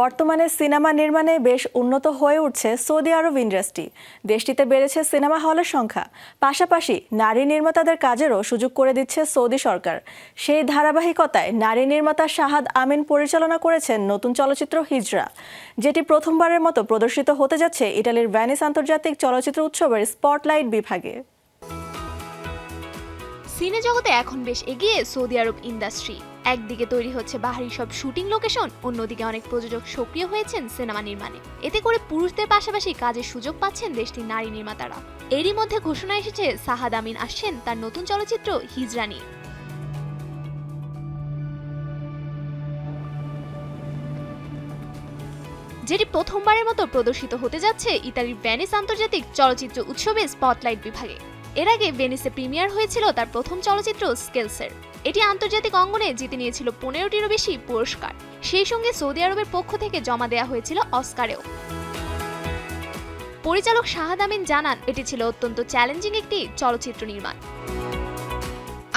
বর্তমানে সিনেমা নির্মাণে বেশ উন্নত হয়ে উঠছে সৌদি আরব ইন্ডাস্ট্রি। দেশটিতে বেড়েছে সিনেমা হলের সংখ্যা। পাশাপাশি নারী নির্মাতাদের কাজেরও সুযোগ করে দিচ্ছে সৌদি সরকার। সেই ধারাবাহিকতায় নারী নির্মাতা শাহাদ আমিন পরিচালনা করেছেন নতুন চলচ্চিত্র হিজরা যেটি প্রথমবারের মতো প্রদর্শিত হতে যাচ্ছে ইটালির ভ্যানিস আন্তর্জাতিক চলচ্চিত্র উৎসবের স্পটলাইট বিভাগে। সিনে জগতে এখন বেশ এগিয়ে সৌদি আরব ইন্ডাস্ট্রি। একদিকে তৈরি হচ্ছে বাহারি সব শুটিং লোকেশন, অন্যদিকে অনেক প্রযোজক সক্রিয় হয়েছেন সিনেমা নির্মাণে। এতে করে পুরুষদের পাশাপাশি কাজের সুযোগ পাচ্ছেন দেশটির নারী নির্মাতারা। এরই মধ্যে ঘোষণা এসেছে, সাহাদ আমিন আসছেন তার নতুন চলচ্চিত্র হিজরা নিয়ে যেটি প্রথমবারের মতো প্রদর্শিত হতে যাচ্ছে ইতালির ভ্যানিস আন্তর্জাতিক চলচ্চিত্র উৎসবে স্পটলাইট বিভাগে। এর আগে ভেনিসে প্রিমিয়ার হয়েছিল তার প্রথম চলচ্চিত্র স্কেলসের। এটি আন্তর্জাতিক অঙ্গনে জিতে নিয়েছিল পনেরোটিরও বেশি পুরস্কার। সেই সঙ্গে সৌদি আরবের পক্ষ থেকে জমা দেওয়া হয়েছিল অস্কারেও। পরিচালক শাহাদ আমিন জানান, এটি ছিল অত্যন্ত চ্যালেঞ্জিং একটি চলচ্চিত্র নির্মাণ।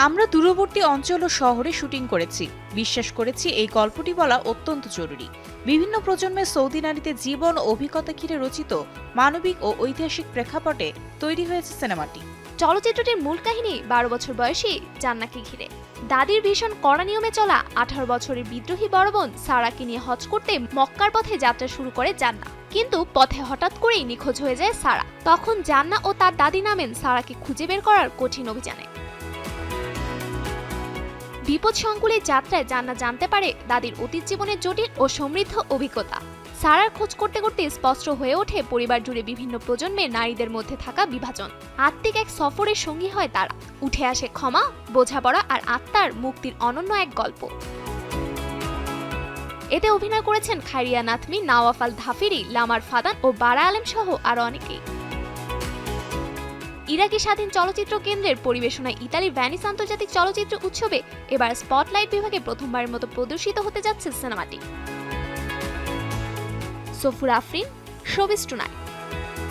আমরা দূরবর্তী অঞ্চল ও শহরে শুটিং করেছি। বিশ্বাস করেছি এই গল্পটি বলা অত্যন্ত জরুরি। বিভিন্ন প্রজন্মের সৌদি নারীতে জীবন অভিজ্ঞতা ঘিরে রচিত মানবিক ও ঐতিহাসিক প্রেক্ষাপটে তৈরি হয়েছে সিনেমাটি। চলচ্চিত্রটির মূল কাহিনী বারো বছর বয়সী জান্নাকে ঘিরে। দাদির ভীষণ কড়া নিয়মে চলা আঠারো বছরের বিদ্রোহী বড় বোন সারাকে নিয়ে হজ করতে মক্কার পথে যাত্রা শুরু করে জান্না। কিন্তু পথে হঠাৎ করেই নিখোঁজ হয়ে যায় সারা। তখন জান্না ও তার দাদি নামেন সারাকে খুঁজে বের করার কঠিন অভিযানে। বিপদ সংকুলে যাত্রায় জান্না জানতে পারে দাদির অতীত জীবনের জটিল ও সমৃদ্ধ অভিজ্ঞতা। সারার খোঁজ করতে করতে স্পষ্ট হয়ে ওঠে পরিবার জুড়ে বিভিন্ন প্রজন্মের নারীদের মধ্যে থাকা বিভাজন। আত্মিক এক সফরের সঙ্গী হয় তারা। উঠে আসে ক্ষমা, বোঝাপড়া আর আত্মার মুক্তির অনন্য এক গল্প। এতে অভিনয় করেছেন খাইরিয়া নাথমি নাওয়াফাল ধাফিরি, লামার ফাদান ও বারা আলেম সহ আরও অনেকেই। ইরাকি স্বাধীন চলচ্চিত্র কেন্দ্রের পরিবেশনায় ইতালির ভ্যানিস আন্তর্জাতিক চলচ্চিত্র উৎসবে এবার স্পটলাইট বিভাগে প্রথমবারের মতো প্রদর্শিত হতে যাচ্ছে সিনেমাটি। Safur Afrin showbiz tonight.